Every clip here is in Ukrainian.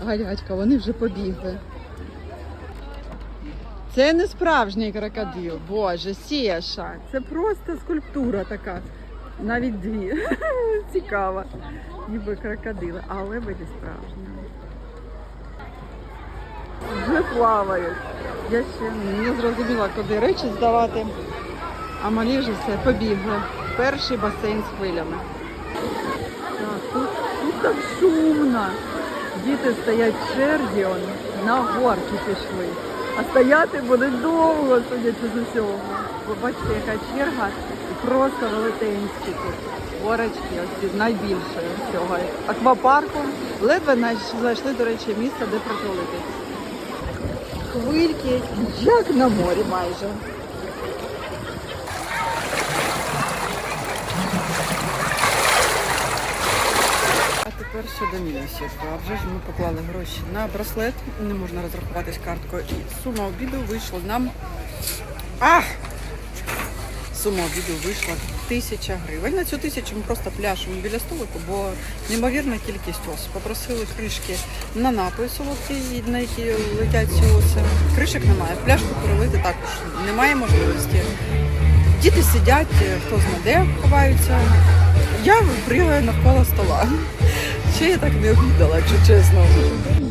гарячка, вони вже побігли. Це не справжній крокодил, боже, Сєша. Це просто скульптура така. Навіть дві. Цікаво. Ніби крокодили, але лебеді справжні. Вже плавають. Я ще не зрозуміла, куди речі здавати. А малі вже все побігли. Перший басейн з хвилями. Так, тут, тут так шумно. Діти стоять в на горки пішли. А стояти буде довго, судячи з усього. Ви бачите, яка черга просто велетенські тут. Горочки, ось найбільше всього. Аквапарку. Ледве знайш- знайшли, до речі, місце, де притулитись. Хвильки, як на морі майже. А тепер щодо мінусів. А вже ж ми поклали гроші на браслет, не можна розрахуватись карткою. І сума обіду вийшла нам. Ах! Сума обіду вийшла тисяча гривень. На цю тисячу ми просто пляшемо біля столику, бо неймовірна кількість ос. Попросили кришки на напої солодкі, на які летять ці оси. Кришок немає. Пляшку перелити також немає можливості. Діти сидять, хто зна де ховаються. Я пригаю навколо стола. Ще я так не обідала, якщо чесно.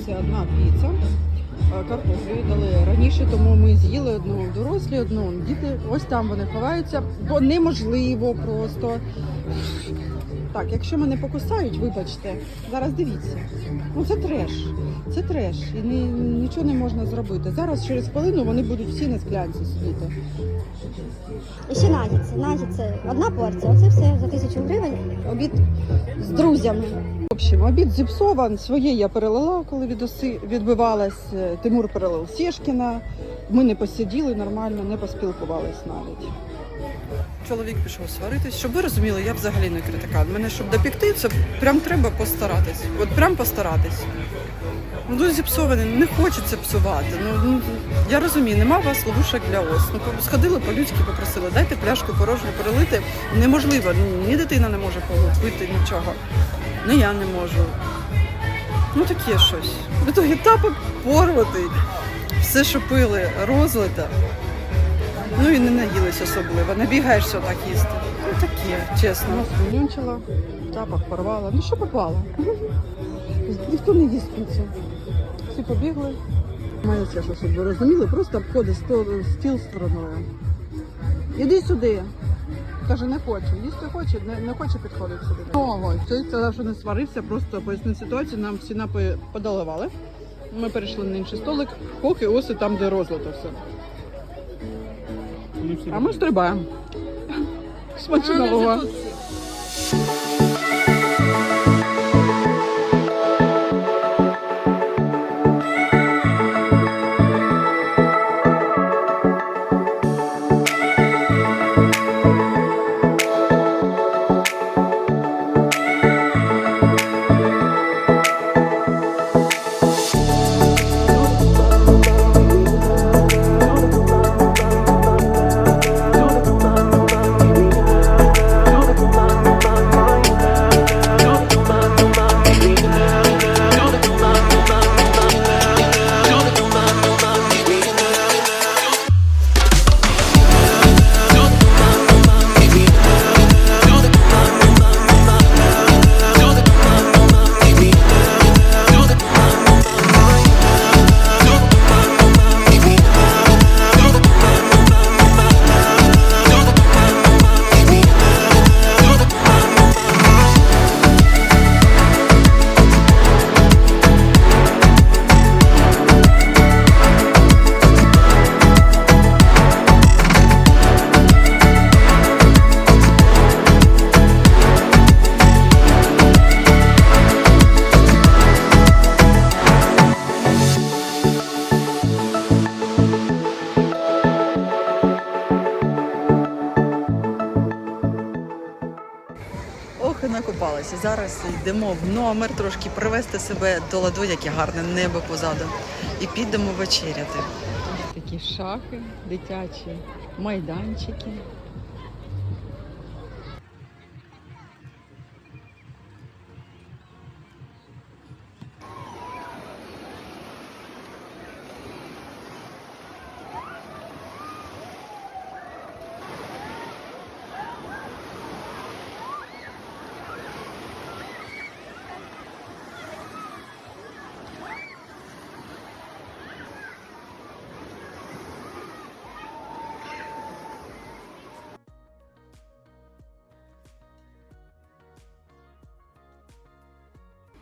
Це одна піца. Е, Картоплю дали раніше, тому ми з'їли одну дорослі, одну діти. Ось там вони ховаються, бо неможливо просто. Так, якщо мене покусають, вибачте, зараз дивіться. Ну це треш. Це треш. І ні, нічого не можна зробити. Зараз через хвилину вони будуть всі на склянці сидіти. І ще нагідці. Нагідці одна порція. Оце все за тисячу гривень. Обід з друзями. В общем, обід зіпсован. Своє я перелила, коли від оси відбивалась. Е, Тимур перелив Сєшкіна. Ми не посиділи нормально, не поспілкувались навіть. Чоловік пішов сваритись. Щоб ви розуміли, я взагалі не критикан. Мене щоб допікти, це прям треба постаратись. От прям постаратись. Ну, зіпсоване, не хочеться псувати. Ну, ну я розумію, нема у вас ловушок для ос. Ну сходили по-людськи, попросили, дайте пляшку порожню перелити. Неможливо, ні дитина не може пити нічого. Ну я не можу. Ну таке щось. В итогі тапок порватий. Все, що пили, розлита. Ну і не наїлись особливо. Набігаєшся так їсти. Ну таке, чесно. Нюнчила, тапок порвала. Ну що попало? Ніхто не їсть піцу. Всі побігли. Все, що щоб ви розуміли, просто обходить стіл, стороною. Іди сюди. Каже, не хочу. Їсти хоче, не, не хоче підходити сюди. Ого, цей сказав, що не сварився, просто пояснив ситуацію, нам всі напої подаливали. Ми перейшли на інший столик, поки оси там, де розлито все. А ми стрибаємо. Смачного. Ох. Зараз йдемо в номер трошки привести себе до ладу, яке гарне небо позаду. І підемо вечеряти. Такі шахи, дитячі майданчики.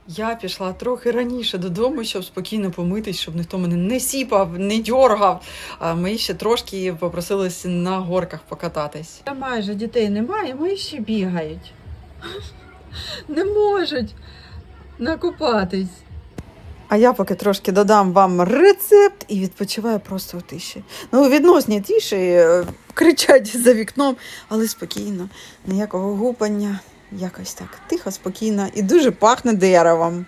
Я пішла трохи раніше додому, щоб спокійно помитись, щоб ніхто мене не сіпав, не дьоргав. А ми ще трошки попросилися на горках покататись. Та майже дітей немає, мої ще бігають. Не можуть накупатись. А я поки трошки додам вам рецепт і відпочиваю просто у тиші. Ну, у відносній тиші е, кричать за вікном, але спокійно, ніякого гупання. Якось так тихо, спокійно і дуже пахне деревом.